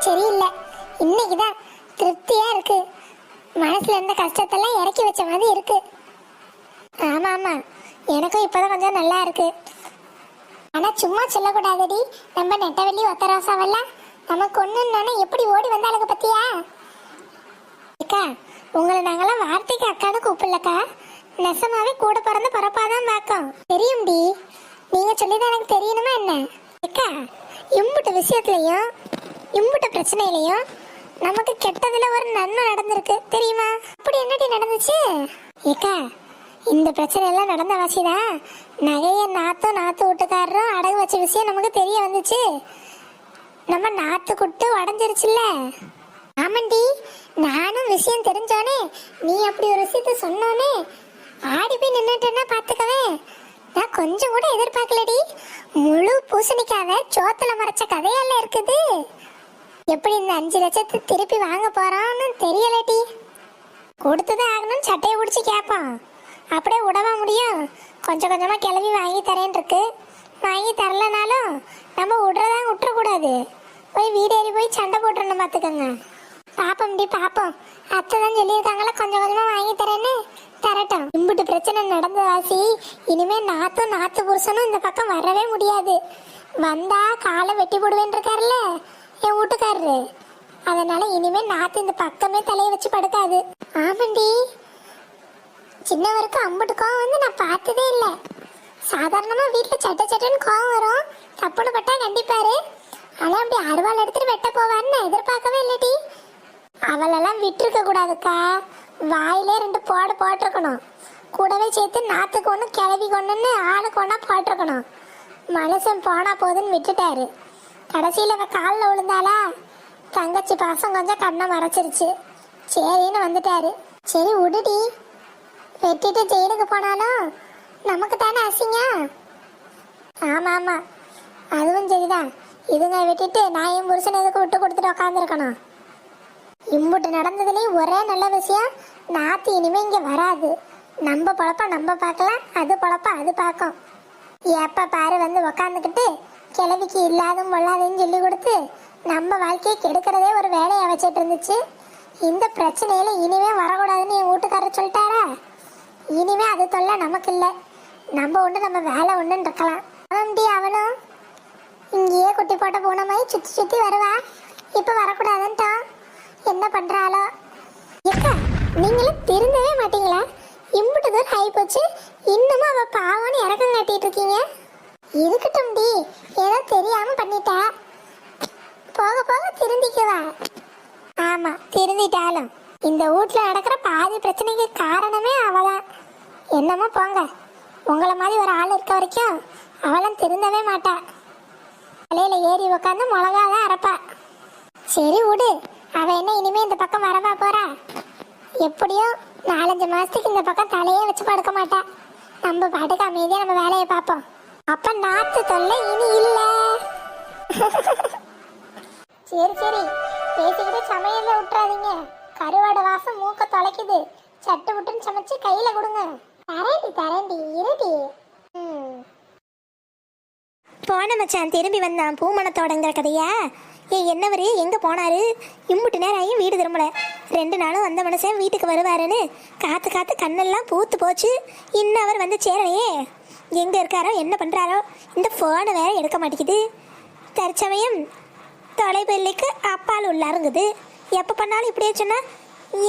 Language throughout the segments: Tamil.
சரியில்லை. இன்னைக்கு தான் திருப்தியாக இருக்கு. மனசுல இருந்த கஷ்டத்தெல்லாம் இறக்கி வச்ச மாதிரி இருக்கு. ஆமா ஆமா. எனக்கும் இப்பதான் கொஞ்சம் நல்லா இருக்கு. ஆனா சும்மா சொல்லக்கூடாதடி. நம்ம நெட்டவெளி ஒத்த ரோசாவெல்லாம் நம்ம கொன்னுன்னொன்னே எப்படி ஓடி வந்தாளுங்க பத்தியா? அக்கா உங்களை நாங்களாம் வார்த்தைக்கு அக்கான்னு கூப்பிடலக்கா. நெசமாவே கூட பிறந்து பிறப்பாதான் பார்க்கோம். தெரியும்டி. நீங்க சொல்லிதான் எனக்கு தெரியணுமா என்ன? அக்கா இம்புட்டு விஷயத்துலயும் இம்புட்ட பிரச்சனையிலையும் நமக்கு கெட்டதுல ஒரு நன்மை நடந்திருக்கு தெரியுமா? அப்படி என்னடி நடந்துச்சு? ஏக்கா இந்த பிரச்சனை எல்லாம் நடந்த வாசிதான் நகைய நாத்தும் நாத்து வீட்டுக்காரரும் அடகு வச்ச விஷயம் நமக்கு தெரிய வந்துச்சு. நம்ம நாத்து குட்டு உடஞ்சிருச்சுல்ல? ஆமாண்டி நானும் விஷயம் தெரிஞ்சோனே நீ அப்படி ஒரு விஷயத்த சொன்னோனே ஆடி போய் நின்னுட்டேன்னா பாத்துக்கவே. நான் கொஞ்சம் கூட எதிர்பார்க்கலடி. முழு பூசணிக்காக சோத்துல மறைச்ச கதையெல்லாம் இருக்குது. எப்படி இந்த அஞ்சு லட்சத்தை திருப்பி வாங்க போறான்னு தெரியலடி. கொடுத்துதான் ஆகணும் சட்டையை பிடிச்சி கேட்பான். அப்படியே விடவா முடியும். கொஞ்சம் கொஞ்சமா கிளம்பி வாங்கி தரேன் இருக்கு வாங்கி தரலனாலும் நம்ம விடுறதா விட்டுறக்கூடாது போய் வீடு ஏறி போய் சண்டை போட்டுறணும் பார்த்துக்கோங்க. பாப்போம் டி பாப்போம். அத்தை தான் சொல்லியிருக்காங்களா கொஞ்சம் கொஞ்சமா வாங்கி தரேன்னு. தரட்டும். இம்புட்டு பிரச்சனை நடந்த வாசி இனிமே நாத்தும் நாத்து புருஷனும் இந்த பக்கம் வரவே முடியாது. வந்தா காலை வெட்டி போடுவேன் இருக்காருல்ல என் வீட்டுக்காரரு. அதனால இனிமே நாத்து இந்த பக்கமே தலையை வச்சு படுக்காது. ஆமாண்டி. சின்னவருக்கு அம்புட்டு கோவம் வந்து நான் பார்த்ததே இல்லை. சாதாரணமாக வீட்டில் சட்ட சட்டன்னு கோவம் வரும். தப்புன்னு பட்டா கண்டிப்பாரு. ஆனால் அப்படி அருவாள் எடுத்துட்டு வெட்ட போவான்னு நான் எதிர்பார்க்கவே இல்லடி. அவளெல்லாம் விட்டுருக்க கூடாதுக்கா. வாயிலே ரெண்டு போடு போட்டிருக்கணும். கூடவே சேர்த்து நாத்துக்கு ஒன்று கிளவி கொண்டுன்னு ஆளுக்கு ஒன்றா போட்டிருக்கணும். மனுஷன் போனா போதுன்னு விட்டுட்டாரு. கடைசியில் அவ காலில் விழுந்தாளா? தங்கச்சி பாசம் கொஞ்சம் கண்ணை மறைச்சிருச்சு. சரின்னு வந்துட்டாரு. சரி விடுடி. வெட்டிட்டு ஜெயிலுக்கு போனாலும் நமக்கு தானே அசிங்க ஆமா ஆமா. அதுவும் சரிதான். இதுங்க வெட்டிட்டு நான் என் புருஷன் எதுக்கு விட்டு கொடுத்துட்டு உட்காந்துருக்கணும் இம்புட்டு நடந்ததுலேயும் ஒரே நல்ல விஷயம் நாற்று இனிமே இங்கே வராது. நம்ம பொழப்ப நம்ம பார்க்கலாம் அது பொழப்ப அது பார்க்கும். எப்போ பாரு வந்து உக்காந்துக்கிட்டு கிழவிக்கு இல்லாதும் பொல்லாதுன்னு சொல்லி கொடுத்து நம்ம வாழ்க்கையை கெடுக்கிறதே ஒரு வேலையை வச்சிட்டு இருந்துச்சு. இந்த பிரச்சனையில இனிமே வரக்கூடாதுன்னு என் வீட்டுக்காரர் சொல்லிட்டாரா? இனிமே அது தொல்லை நமக்கு இல்லை நம்ம ஒன்று நம்ம வேலை உண்டுன்னு இருக்கலாம். அவன்டி அவனும் இங்கேயே குட்டி போட்ட பூனை மாதிரி சுற்றி சுற்றி வருவா. இப்போ வரக்கூடாதுன்ட்டான். என்ன பண்ணுறாளோ எக்கா நீங்களும் திருந்தவே மாட்டீங்களா? இம்புட்டு தூரம் ஆகி போச்சு இன்னமும் அவள் பாவம்னு இறக்கம் காட்டிட்டு இருக்கீங்க. இருக்கட்டும் டி ஏதோ தெரியாம பண்ணிட்டா. போக போக திருந்திக்குவா. ஆமா திருந்திட்டாலும். இந்த வீட்ல நடக்கிற பாதி பிரச்சனைக்கு காரணமே அவதான் என்னமோ போங்க. உங்களை மாதிரி ஒரு ஆள் இருக்க வரைக்கும் அவளும் திருந்தவே மாட்டா. தலையில ஏறி உட்காந்து மிளகாதான் அரைப்பா. சரி விடு. அவ என்ன இனிமே இந்த பக்கம் வரவா போறா? எப்படியும் நாலஞ்சு மாசத்துக்கு இந்த பக்கம் தலையே வச்சு படுக்க மாட்டா. நம்ம பாட்டுக்கு அமைதியா நம்ம வேலையை பார்ப்போம். அப்ப நாத்து தொல்லை இனி இல்ல. சரி சரி. பேசிக்கிட்டு சமையல்ல விட்டுறாதீங்க கருவாடு வாசம் மூக்க தொலைக்குது. சட்டு விட்டுன்னு சமைச்சு கையில கொடுங்க. தரேன்டி தரேன்டி. இருடி. ம். போன மச்சான் திரும்பி வந்தான் பூமணத்தோடங்கிற கதையா? ஏன் என்னவரு? எங்க போனாரு? இம்புட்டு நேரம் ஆகியும் வீடு திரும்பல. ரெண்டு நாளும் வந்த மனுஷன் வீட்டுக்கு வருவாருன்னு காத்து காத்து கண்ணெல்லாம் பூத்து போச்சு. இன்னும் அவர் வந்து சேரலையே. எங்கே இருக்காரோ என்ன பண்ணுறாரோ இந்த ஃபோனை வேற எடுக்க மாட்டேங்குது. தற்சமயம் தொலைபெல்லிக்கு அப்பால் உள்ளாருங்குது. எப்போ பண்ணாலும் இப்படியே சொன்னால்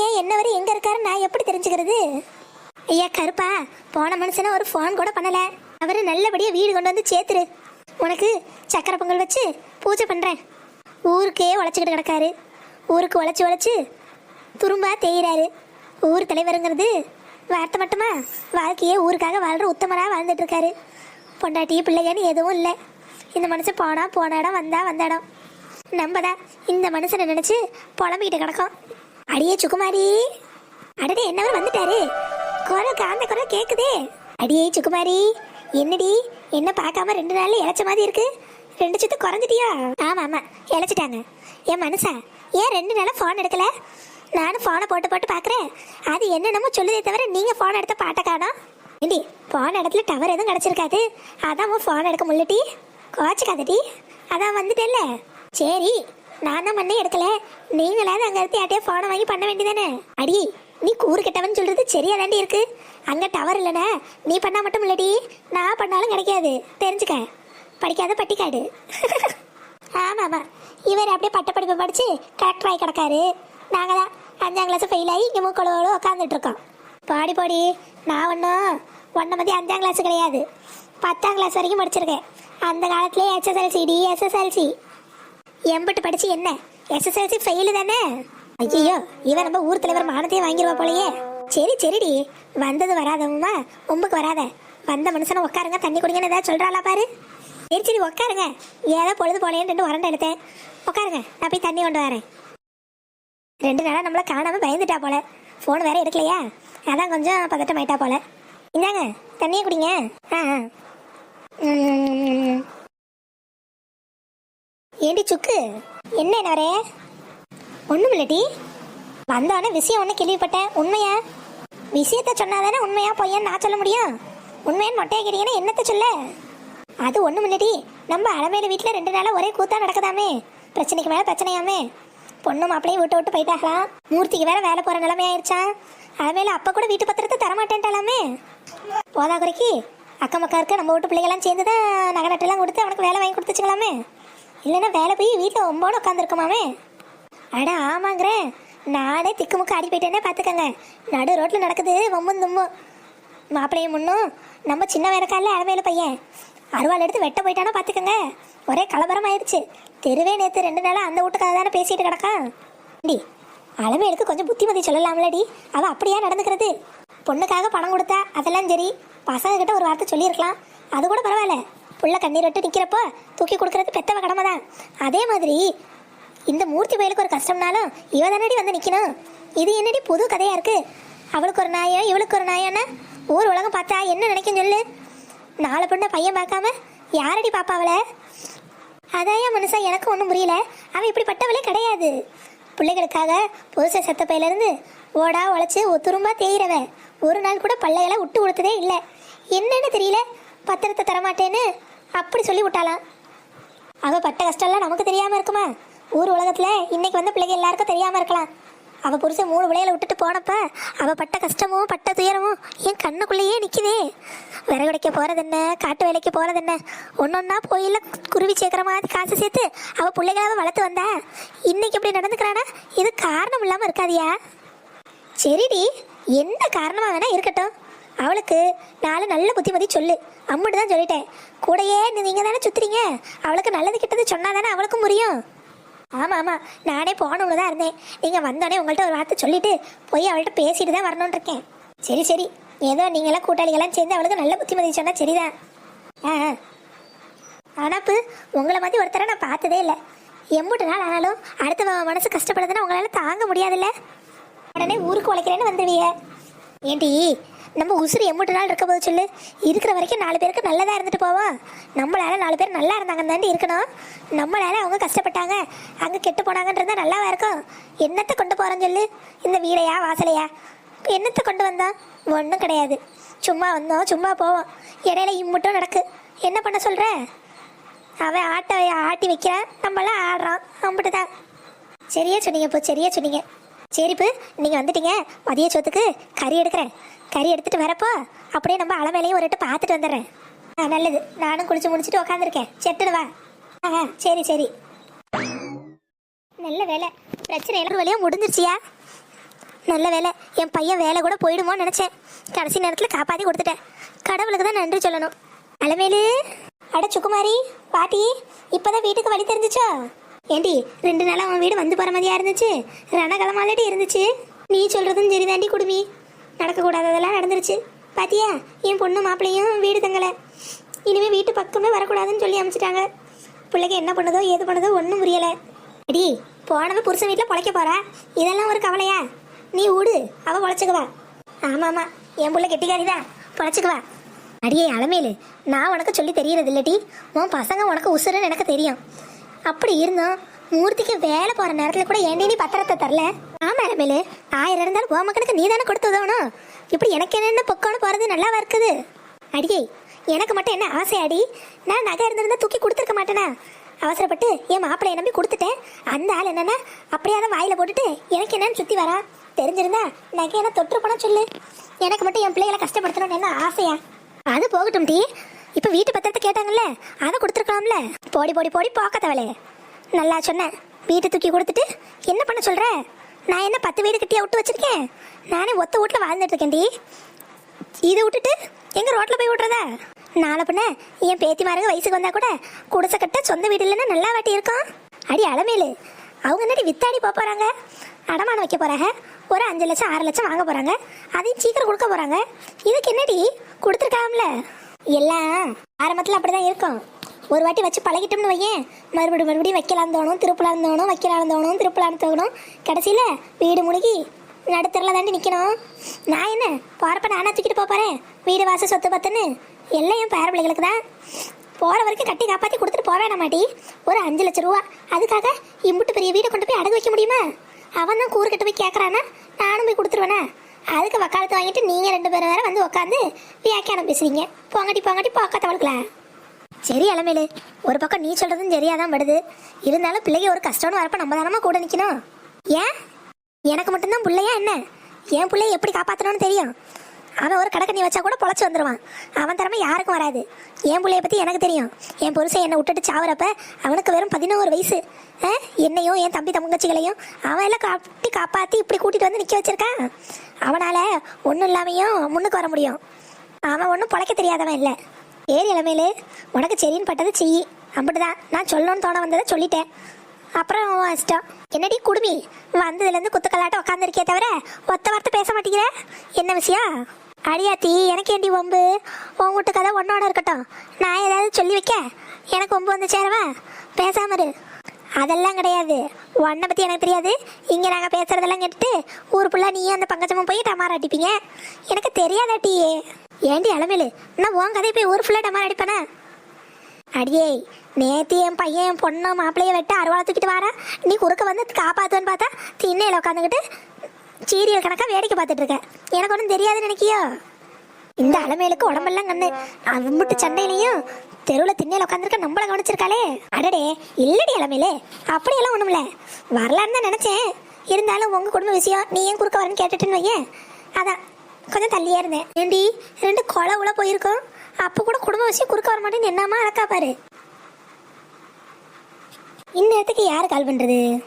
ஏன் என்னவரு எங்கே இருக்காரு நான் எப்படி தெரிஞ்சுக்கிறது? ஐயா கருப்பா போன மனுஷனை ஒரு ஃபோன் கூட பண்ணலை. அவரை நல்லபடியாக வீடு கொண்டு வந்து சேர்த்துரு. உனக்கு சக்கரை பொங்கல் வச்சு பூஜை பண்ணுறேன் ஊருக்கே உழைச்சிக்கிட்டு கிடக்காரு. ஊருக்கு உழைச்சி உழைச்சி துரும்பாக தேயிறாரு. ஊர் தலைவருங்கிறது வார்த்தை மட்டுமா? வாழ்க்கையே ஊருக்காக வாழ்ற உத்தமராக வாழ்ந்துட்டு இருக்காரு. பொண்டாட்டி பிள்ளைகன்னு எதுவும் இல்லை. இந்த மனுஷன் போனா போன இடம் வந்தா வந்த இடம் நம்ம தான் இந்த மனுஷனை நினச்சி புலம்பிக்கிட்டு கிடக்கும். அடியே சுகுமாரி. அடடே என்னவர் வந்துட்டாரு? குரல் காந்த குரல் கேட்குதே அடியே சுகுமாரி என்னடி? என்ன பார்க்காம ரெண்டு நாள் இழைச்ச மாதிரி இருக்கு? ரெண்டு சுத்து குறைஞ்சிட்டியா? ஆமாம் ஆமாம் இழைச்சிட்டாங்க. ஏன் மனுஷா ஏன் ரெண்டு நாளாக ஃபோன் எடுக்கலை? நானும் ஃபோனை போட்டு போட்டு பார்க்குறேன் அது என்னென்னமோ சொல்லுதே தவிர நீங்கள் ஃபோன் எடுத்த பாட்டை காணும் ஏண்டி ஃபோன் இடத்துல டவர் எதுவும் கிடச்சிருக்காது. அதான் உன் ஃபோன் எடுக்க முள்ளட்டி கோச்சிக்காதடி. அதான் வந்துட்டேல்ல. சரி நான் தான் பண்ணே எடுக்கல. நீங்களாவது அங்கே இருந்து யார்ட்டையோ ஃபோனை வாங்கி பண்ண வேண்டியதானே? அடி நீ கூறு கெட்டவன் சொல்றது சரியா தாண்டி இருக்கு. அங்க டவர் இல்லைனா நீ பண்ணா மட்டும் இல்லடி. நான் பண்ணாலும் கிடைக்காது. தெரிஞ்சுக்க. படிக்காத பட்டிக்காடு. ஆமா ஆமா இவர் அப்படியே பட்ட படிப்பு படிச்சு கலெக்டர் ஆகி கிடக்காரு. நாங்கள் தான் அஞ்சாம் கிளாஸ் ஃபெயில் ஆகி இங்கே மூக்கொழுவோடு உட்காந்துட்ருக்கோம் பாடி பாடி. நான் ஒன்றும் ஒன்றை மதி அஞ்சாம் கிளாஸ் கிடையாது. பத்தாம் கிளாஸ் வரைக்கும் படிச்சிருக்கேன். அந்த காலத்துலேயே எஸ்எஸ்எல்சி டி எஸ்எஸ்எல்சி எம்பிட்டு படிச்சு என்ன? எஸ்எஸ்எல்சி ஃபெயிலு தானே? ஐயோ இவன் நம்ம ஊர் தலைவர் மானத்தையும் வாங்கிடுவா போலயே. சரி சரிடி. வந்தது வராதவமா உம்புக்கு வராத. வந்த மனுஷனை உட்காருங்க தண்ணி குடிங்கன்னு ஏதாவது சொல்கிறாளா பாரு. சரி சரி உட்காருங்க ஏதோ பொழுது போலேன்னு ரெண்டு உரண்டை எடுத்தேன். உட்காருங்க நான் போய் தண்ணி கொண்டு வரேன். ரெண்டு நாளாக நம்மள காணாம பயந்துட்டா போல. ஃபோன் வேற எடுக்கலையா? அதான் கொஞ்சம் பதட்டமாயிட்டா போல. இந்தாங்க தண்ணியை குடிங்க. ஆ ஆ. ஏண்டி சுக்கு? என்ன நரே ஒண்ணும் இல்லடி வந்தோடனே விஷயம் ஒன்று கேள்விப்பட்டேன். உண்மையா? விஷயத்த சொன்னாதானே உண்மையா பொய்யான்னு நான் சொல்ல முடியும்? உண்மையான்னு மொட்டையை கேட்டீங்கன்னா என்னத்த சொல்ல? அது ஒண்ணும் இல்லடி நம்ம அலமேல வீட்டில் ரெண்டு நாளாக ஒரே கூத்தா நடக்குதாமே. பிரச்சனைக்கு மேல பிரச்சனையாமே. பொண்ணு மாப்பிளையும் விட்டு விட்டு போயிட்டாங்களா? மூர்த்திக்கு வேற வேலை போற நிலைமை ஆயிடுச்சா அதுமேல அப்ப கூட வீட்டு பத்திரத்தை தரமாட்டேன்ட்டாலாமே? போதா குறைக்கு அக்கம் பக்கம் இருக்க நம்ம வீட்டு பிள்ளைகள்லாம் சேர்ந்து தான் நகை நட்டெல்லாம் கொடுத்து அவனுக்கு வேலை வாங்கி கொடுத்துச்சுங்களாமே? இல்லைன்னா வேலை போய் வீட்டில் ஒம்போடு உட்காந்துருக்குமாமே அட ஆமாங்கிறேன் நானே திக்குமுக்கு ஆடி போயிட்டேனே பார்த்துக்கங்க நடு ரோட்டில் நடக்குது வம்பும் தும்பும். மாப்பிள்ளையும் முன்னும் நம்ம சின்ன வேலைக்கால அலமையில பையன். அருவாள் எடுத்து வெட்ட போயிட்டானா பார்த்துக்கங்க ஒரே கலவரம் ஆயிடுச்சு தெருவே நேற்று ரெண்டு நாளாக அந்த வீட்டுக்காக தானே பேசிட்டு கிடக்கான் டி அலமையிலுக்கு கொஞ்சம் புத்திமதி சொல்லலாம்லடி. அவ அப்படியா நடந்துக்கிறது? பொண்ணுக்காக பணம் கொடுத்தா அதெல்லாம் சரி. பசங்க கிட்ட ஒரு வார்த்தை சொல்லியிருக்கலாம். அது கூட பரவாயில்ல. புள்ள கண்ணீர் விட்டு நிற்கிறப்போ தூக்கி கொடுக்கறது பெத்தவ கடமை தான். அதே மாதிரி இந்த மூர்த்தி பயலுக்கு ஒரு கஷ்டம்னாலும் இவ தானடி வந்து நிற்கணும் இது என்னடி புது கதையா இருக்கு? அவளுக்கு ஒரு நாயோ இவளுக்கு ஒரு நாயம்னா ஊர் உலகம் பார்த்தா என்ன நினைக்கும் சொல்லு? நாலு பொண்ணை பையன் பார்க்காம யாரடி பாப்பா அவளை? அதாயா மனுஷா எனக்கு ஒன்றும் புரியல. அவன் இப்படிப்பட்டவளே கிடையாது. பிள்ளைகளுக்காக புதுசை செத்த பையிலேருந்து ஓடா உழைச்சி ஒத்துரும்பா தேயிறவன். ஒரு நாள் கூட பள்ளையெல்லாம் விட்டு கொடுத்ததே இல்லை. என்னன்னு தெரியல. பத்திரத்தை தரமாட்டேன்னு அப்படி சொல்லி விட்டாலாம் அவள் பட்ட கஷ்டம்லாம் நமக்கு தெரியாமல் இருக்குமா? ஊர் உலகத்தில் இன்னைக்கு வந்த பிள்ளைங்க எல்லாருக்கும் தெரியாமல் இருக்கலாம். அவ புருஷன் மூணு விளையில விட்டுட்டு போனப்ப அவ பட்ட கஷ்டமும் பட்ட துயரமும் என் கண்ணுக்குள்ளேயே நிக்குதே. விறகுடைக்க போறது என்ன காட்டு வேலைக்கு போறது என்ன ஒன்னொன்னா போயில குருவி சேர்க்கிற மாதிரி காசு சேர்த்து அவ பிள்ளைகளாவ வளர்த்து வந்தா. இன்னைக்கு இப்படி நடந்துக்கிறானா? இது காரணம் இல்லாம இருக்காதியா? சரிடி என்ன காரணமா வேணா இருக்கட்டும். அவளுக்கு நாலு நல்ல புத்திமதி சொல்லு. அம்முட்டு தான் சொல்லிட்டேன். கூடயே நீங்க தானே சுத்துறீங்க? அவளுக்கு நல்லது கிட்டது சொன்னா தானே அவளுக்கும் புரியும்? ஆமாம் ஆமாம் நானே போனவங்க தான் இருந்தேன். நீங்கள் வந்தோடனே உங்கள்கிட்ட ஒரு வார்த்தை சொல்லிட்டு போய் அவள்கிட்ட பேசிட்டு தான் வரணும்னு இருக்கேன். சரி சரி. ஏதோ நீங்களாம் கூட்டாளிகளாம் சேர்ந்து அவளுக்கு நல்ல புத்திமதி சொன்னால் சரிதான். ஆ ஆனால் இப்போ உங்களை மாதிரி ஒருத்தரை நான் பார்த்ததே இல்லை. எம்பூட்டு நாள் ஆனாலும் அடுத்த மனசு கஷ்டப்படுதுன்னா உங்களால் தாங்க முடியாதுல்ல. உடனே ஊருக்கு உழைக்கிறேன்னு வந்துடுவீங்க ஏண்டி நம்ம உசுறு எம்புட்டு நாள் இருக்க போது சொல்லு. இருக்கிற வரைக்கும் நாலு பேருக்கு நல்லதாக இருந்துட்டு போவோம் நம்மளால நாலு பேர் நல்லா இருந்தாங்கன்னு தாண்டி இருக்கணும். நம்மளால அவங்க கஷ்டப்பட்டாங்க. அங்கே கெட்டு போனாங்கன்றதா நல்லாவா இருக்கும். என்னத்தை கொண்டு போறேன்னு சொல்லு. இந்த வீடையா வாசலையா? என்னத்தை கொண்டு வந்தோம் ஒன்றும் கிடையாது. சும்மா வந்தோம் சும்மா போவோம். இடையில இம்முட்டும் நடக்கு. என்ன பண்ண சொல்கிற அவன் ஆட்டை ஆட்டி வைக்கிறான் நம்மளாம் ஆடுறான். அம்பிட்டு தான் சரியா சொன்னீங்க இப்போ சரியா சொன்னீங்க. சரிப்பு நீங்கள் வந்துட்டீங்க. மதிய சோத்துக்கு கறி எடுக்கிறேன். கறி எடுத்துட்டு வரப்போ அப்படியே நம்ம அளவேலையும் ஒரு எட்டு பார்த்துட்டு வந்துடுறேன். ஆ நல்லது. நானும் குளிச்சு முடிச்சுட்டு உக்காந்துருக்கேன். செட்டுடு வா. ஆ சரி சரி. நல்ல வேலை. பிரச்சனை எல்லாரும் வழியாக முடிஞ்சிருச்சியா? நல்ல வேலை. என் பையன் வேலை கூட போயிடுமோன்னு நினச்சேன். கடைசி நேரத்தில் காப்பாற்றி கொடுத்துட்டேன். கடவுளுக்கு தான் நன்றி சொல்லணும். அலமேலு. அட சுக்குமாரி பாட்டி இப்போதான் வீட்டுக்கு வழி தெரிஞ்சிச்சோ? ஏண்டி ரெண்டு நாளாக அவன் வீடு வந்து போகிற மாதிரியா இருந்துச்சு? ரணகலமாலடி இருந்துச்சு. நீ சொல்கிறதும் சரிதாண்டி குடுமி. நடக்கக்கூடாததெல்லாம் நடந்துருச்சு. பாத்தியா? என் பொண்ணு மாப்பிள்ளையும் வீடு தங்கலை. இனிமேல் வீட்டு பக்கமே வரக்கூடாதுன்னு சொல்லி அமைச்சிட்டாங்க. பிள்ளைக்கு என்ன பண்ணுதோ ஏது பண்ணுதோ ஒன்றும் புரியலை. அடி போனவன் புருஷன் வீட்டில் பொழைக்க போறா? இதெல்லாம் ஒரு கவலையா? நீ ஊடு அவ பொழைச்சுக்குவா ஆமா ஆமா என் புள்ள கெட்டிக்காரிதான் பொழைச்சுக்குவா அடியே அலமேலு நான் உனக்கு சொல்லி தெரியறது இல்லட்டி உன் பசங்க உனக்கு உசுருன்னு எனக்கு தெரியும். அப்படி இருந்தோம் மூர்த்திக்கு வேலை போற நேரத்துல கூட ஏன்டி நீ பத்திரத்தை தரல? ஆமா மேலு ஆயிரம் இருந்தாலும் உன் மகனுக்கு நீ தானே கொடுத்து உதவணும். இப்படி எனக்கு என்னென்ன பொக்கான்னு போறது நல்லாவா இருக்குது? அடியே எனக்கு மட்டும் என்ன ஆசை அடி? நான் நகை இருந்திருந்தா தூக்கி கொடுத்துருக்க மாட்டேனா? அவசரப்பட்டு என் மாப்பிள்ளைய நம்பி கொடுத்துட்டேன். அந்த ஆள் என்னன்னா அப்படியே அதை வாயில போட்டுட்டு எனக்கு என்னன்னு சுத்தி வரா. தெரிஞ்சிருந்தா நகை என்ன தொற்று போனா சொல்லு. எனக்கு மட்டும் என் பிள்ளைகளை கஷ்டப்படுத்தணும்னு என்ன ஆசையா? அது போகட்டும் டி. இப்போ வீட்டு பத்திரத்தை கேட்டாங்கல்ல அதை கொடுத்துருக்கலாம்ல. போடி போடி போடி போக்க தவளே நல்லா சொன்னேன் வீட்டை தூக்கி கொடுத்துட்டு என்ன பண்ண சொல்ற? நான் என்ன பத்து வீடு கட்டியா விட்டு வச்சிருக்கேன்? நானே ஒத்த வீட்டில் வாழ்ந்துட்டு இருக்கேன்டி. இதை விட்டுட்டு எங்க ரோட்டில் போய் விட்றதா? நாளை பின்ன என் பேத்தி மாருங்க வயசுக்கு வந்தா கூட குடிசை கட்ட சொந்த வீடு இல்லைன்னா நல்லா வாட்டி இருக்கும் அடி அளமேலு அவங்க என்னடி வித்தாடி போக போறாங்க? அடமானம் வைக்க போறாங்க? ஒரு அஞ்சு லட்சம் ஆறு லட்சம் வாங்க போறாங்க. அதையும் சீக்கிரம் கொடுக்க போறாங்க. இதுக்கு என்னடி? கொடுத்துருக்காம்ல எல்லாம் ஆரம்பத்தில் அப்படிதான் இருக்கும். ஒரு வாட்டி வச்சு பழகிட்டோம்னு வையேன். மறுபடியும் மறுபடியும் வைக்கலாம் தோணும் திருப்பலாம் தோணும் வைக்கலாம் தோணும் திருப்பலாம் தோணும். கடைசியில் வீடு முழுகி நடுத்தரில் தாண்டி நிற்கணும் நான் என்ன போகிறப்ப நானா தூக்கிட்டு போகிறேன் வீடு வாசல் சொத்து பத்துன்னு? எல்லாம் என் பேர பிள்ளைகளுக்கு தான். போகிற வரைக்கும் கட்டி காப்பாற்றி கொடுத்துட்டு போவேன் மாட்டி ஒரு அஞ்சு லட்ச ரூபா. அதுக்காக இம்புட்டு பெரிய வீடை கொண்டு போய் அடகு வைக்க முடியுமா? அவன் தான் கூறு போய் கேட்குறானா நானும் போய் கொடுத்துருவேனா? அதுக்கு வக்காலத்து வாங்கிட்டு நீங்கள் ரெண்டு பேரும் வேறு வந்து உட்காந்து வியாக்கியானம் பேசுறீங்க. போங்கட்டி போங்கடி போக்கத்தவளுக்குல சரி அலமேலு ஒரு பக்கம் நீ சொல்றதும் சரியா தான் படுது. இருந்தாலும் பிள்ளைக்கு ஒரு கஷ்டம்னு வரப்ப நம்ம தானமா கூட நிக்கணும்? ஏன்? எனக்கு மட்டும்தான் பிள்ளையா என்ன? என் பிள்ளைய எப்படி காப்பாத்தணும்னு தெரியும்? அவன் ஒரு கடக்க நீ வச்சா கூட பொழைச்சி வந்துடுவான் அவன் திறமை யாருக்கும் வராது. என் பிள்ளைய பத்தி எனக்கு தெரியும். என் புருஷன் என்னை விட்டுட்டு சாவறப்ப அவனுக்கு வெறும் பதினோரு வயசு. ஆ? என்னையும் என் தம்பி தங்கச்சிகளையும் அவன் எல்லாம் காட்டி காப்பாத்தி இப்படி கூட்டிட்டு வந்து நிக்க வச்சிருக்கான் அவனால ஒன்றும் இல்லாமையும் முன்னுக்கு வர முடியும். அவன் ஒன்றும் பொழைக்க தெரியாதவன் இல்லை. ஏறி இளமையிலே உனக்கு சரின்னு பட்டது செய்யி அப்படிதான். நான் சொல்லணும்னு தோண வந்ததை சொல்லிட்டேன். அப்புறம் இஷ்டம் என்னடி குடுமி? வந்ததுலேருந்து குத்துக்கல்லாட்ட உட்காந்துருக்கே தவிர ஒத்த வார்த்தை பேச மாட்டேங்கிற? என்ன விஷயம்? அடியாத்தி எனக்கு ஏண்டி ஒம்பு உன் வீட்டு கதை ஒன்னோட இருக்கட்டும். நான் ஏதாவது சொல்லி வைக்க? எனக்கு ஒம்பு வந்து சேரவா? பேசாம இரு. அதெல்லாம் கிடையாது. உன்னை பற்றி எனக்கு தெரியாது. இங்கே நாங்கள் பேசுகிறதெல்லாம் கேட்டுட்டு ஊர் ஃபுல்லாக நீயும் அந்த பங்கச்சமும் போய் டமாரா அடிப்பீங்க. எனக்கு தெரியாதாட்டியே ஏண்டி அளவேலு நான் உன் கதையை போய் ஊர் ஃபுல்லாக டமார் அடிப்பேனா? அடியே நேத்து என் பையன் என் பொண்ணு மாப்பிள்ளைய வெட்ட அருவாளை தூக்கிட்டு வாரா. நீ குறுக்க வந்து காப்பாத்துவேன்னு பார்த்தா திண்ணையில் உட்காந்துக்கிட்டு சீரியல் கணக்காக வேடிக்கை பார்த்துட்டு இருக்க. எனக்கு ஒன்றும் தெரியாதுன்னு நினைக்கியோ? இந்த அலமேலுக்கு உடம்பெல்லாம் கண்ணு. அம்பிட்டு சண்டையிலையும் தெருவில் திண்ணையில் உட்காந்துருக்க நம்மள கவனிச்சிருக்காளே. அடடே இல்லடி அலமேலே அப்படியெல்லாம் ஒன்றும்ல வரலான்னு தான் நினச்சேன். இருந்தாலும் உங்கள் குடும்ப விஷயம் நீ ஏன் குறுக்க வரேன்னு கேட்டுட்டுன்னு வையேன். அதான் கொஞ்சம் தள்ளியே இருந்தேன். ஏண்டி ரெண்டு கொலை உள்ள போயிருக்கோம் அப்போ கூட குடும்ப விஷயம் குறுக்க வர மாட்டேன்னு என்னம்மா அழக்கா பாரு. இந்நேரத்துக்கு யார் கால் பண்ணுறது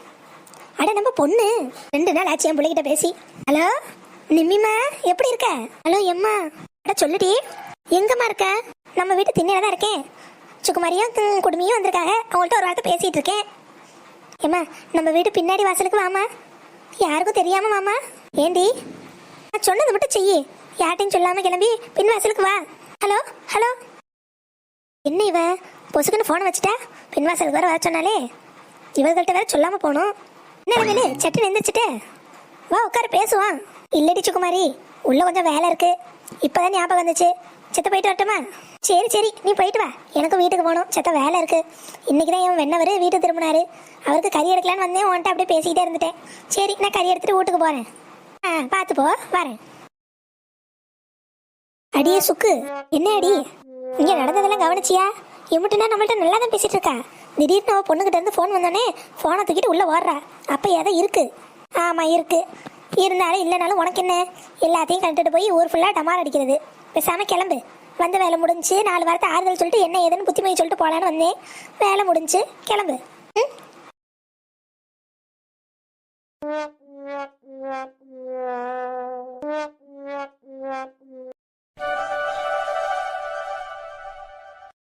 அட நம்ம பொண்ணு. ரெண்டு நாள் ஆச்சு என் பிள்ளைகிட்ட பேசி. ஹலோ நிம்மிமா எப்படி இருக்க? ஹலோ எம்மா. அட சொல்லுடி. எங்கம்மா இருக்க? நம்ம வீட்டு திண்ணையில தான் இருக்கேன். சுகுமாரியும் கு- குடுமியும் வந்திருக்காங்க. அவங்கள்ட்ட ஒரு வார்த்தை பேசிட்டு இருக்கேன். ஏம்மா நம்ம வீட்டு பின்னாடி வாசலுக்கு வாமா யாருக்கும் தெரியாம வாமா ஏண்டி நான் சொன்னது மட்டும் செய்யி. யார்ட்டையும் சொல்லாம கிளம்பி பின் வாசலுக்கு வா. Hello hello. என்ன இவ? பொசுக்குன்னு ஃபோனை வச்சுட்டா? பின் வாசலுக்கு வர வர சொன்னாலே. இவர்கள்ட்ட வேற சொல்லாம போகணும் என்ன வேலு சட்டு எந்திரிச்சிட்டு வா உட்காரு பேசுவான் இல்லடி சுகுமாரி உள்ள கொஞ்சம் வேலை இருக்கு. இப்பதான் ஞாபகம் வந்துச்சு. செத்த போயிட்டு வரட்டுமா? சரி சரி நீ போயிட்டு வா. எனக்கும் வீட்டுக்கு போகணும். செத்த வேலை இருக்கு. இன்னைக்கு தான் என் வெண்ணவர் வீட்டுக்கு திரும்பினாரு. அவருக்கு கறி எடுக்கலான்னு வந்தேன். உன்ட்ட அப்படியே பேசிக்கிட்டே இருந்துட்டேன். சரி நான் கறி எடுத்துட்டு வீட்டுக்கு போறேன். ஆ பார்த்து போ வரேன். அடியே சுக்கு என்ன அடி இங்க நடந்ததெல்லாம் கவனிச்சியா? எம்பிட்டுனா நம்மள்ட்ட நல்லா தான் பேசிட்டு இருக்கா திடீர்னு அவ பொண்ணுகிட்ட இருந்து ஃபோன் வந்தோடனே ஃபோனை தூக்கிட்டு உள்ள ஓடுறா. அப்ப எதை இருக்கு. ஆமா இருக்கு. இருந்தாலும் இல்லைனாலும் உனக்கு என்ன? எல்லாத்தையும் கண்டுட்டு போய் ஊர் ஃபுல்லா டமார் அடிக்கிறது. பேசாம கிளம்பு. வந்த வேலை முடிஞ்சு நாலு வாரத்தை ஆறுதல் சொல்லிட்டு என்ன ஏதுன்னு புத்திமதி சொல்லிட்டு போலான்னு வந்தேன். வேலை முடிஞ்சு கிளம்பு. ம்? Yeah.